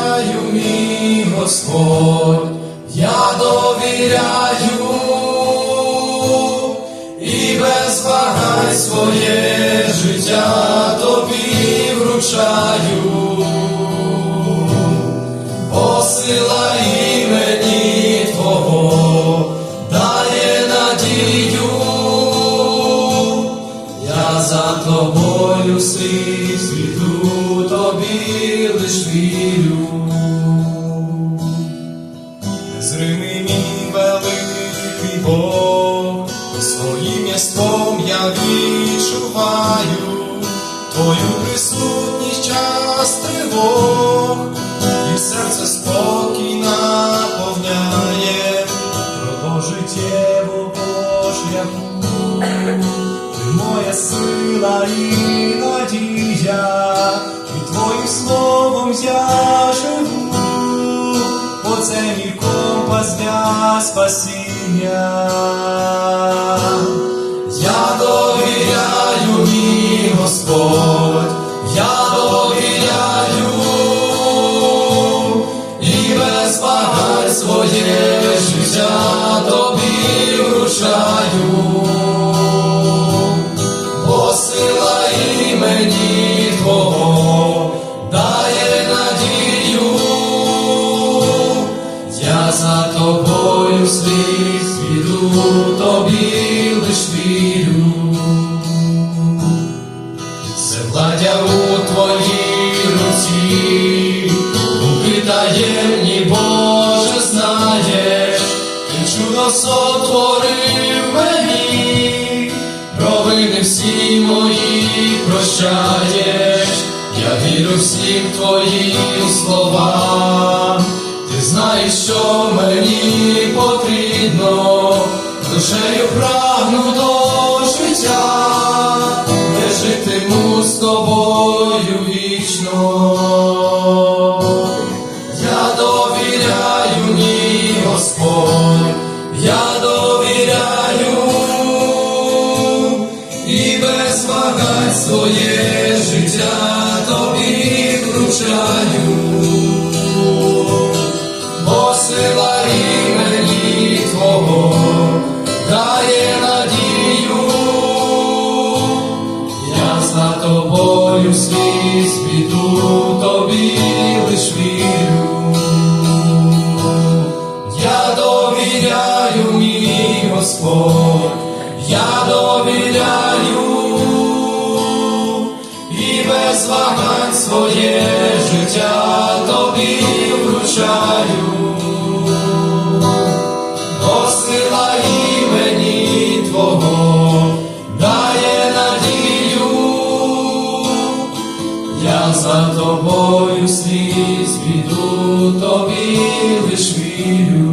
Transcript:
довіряю, мій Господь, я довіряю. І без вагань своє життя тобі вручаю, посила імені Твого дає надію, я за тобою світ світу лиш вірю. Мій великий Бог, своїм єством я відчуваю Твою присутність час тривог, і серце спокій наповняє, про життєву шляху, ти моя сила і надія, компас для спасіння. Я довіряю, тобою світ тобі лиш вірю. Все владя у твоїй руці, думки таємні, Боже, знаєш, і чудо сотворив мені, провини всі мої прощаєш, я вірю всім твоїм словам, ти знаєш, що душею прагну до життя, де житиму з тобою вічно. Я довіряю, мій Господь, я довіряю. І без вагань своє тобою світ світу тобі лиш. Я довіряю, мій Господь, я довіряю і без вагань за тобою сліз піду, тобі лиш вірю.